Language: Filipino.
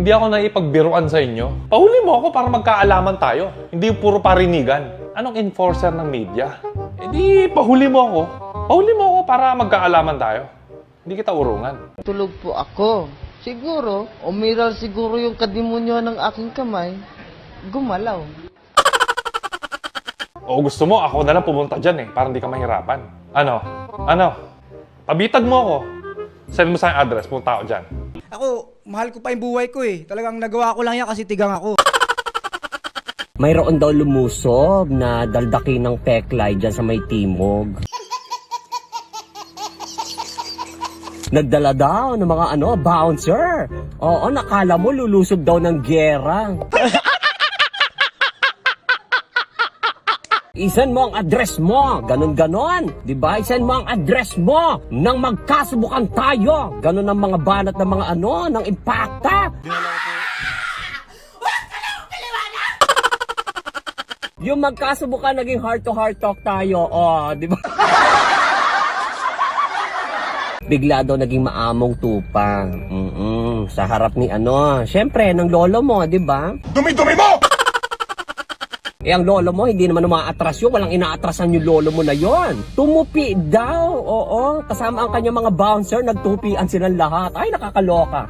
Hindi ako naipagbiruan sa inyo. Pahuli mo ako para magkaalaman tayo. Hindi yung puro parinigan. Anong enforcer ng media? Di, pahuli mo ako. Pahuli mo ako para magkaalaman tayo. Hindi kita urungan. Tulog po ako. Siguro, umiral siguro yung kadimonyo ng aking kamay. Gumalaw. O gusto mo, ako na lang pumunta dyan eh, para hindi ka mahirapan. Ano? Ano? Pabitag mo ako. Send mo sa address, punta ako dyan. Ako, mahal ko pa yung buhay ko eh. Talagang nagawa ko lang yan kasi tigang ako. Mayroon daw lumusob na daldaki ng peklay dyan sa may timog. Nagdala daw ng mga ano, bouncer. Oo, nakala mo lulusob daw ng gera. Isan mo ang address mo. Ganon ganon. Di ba? Isan mo ang address mo. Nang magkasubukan tayo. Ganon ang mga banat ng mga ano, ng impacta. Yung magkasubukan naging heart to heart talk tayo. Oh, di ba? Bigla daw naging maamong tupang. Mm sa harap ni ano. Siyempre, ng lolo mo, di ba? Dumi-dumi mo! Eh, ang lolo mo, hindi naman umaatras yun. Walang inaatrasan yung lolo mo na yon. Tumupi daw. Oo. Kasama ang kanyang mga bouncer, nagtupian silang lahat. Ay, nakakaloka.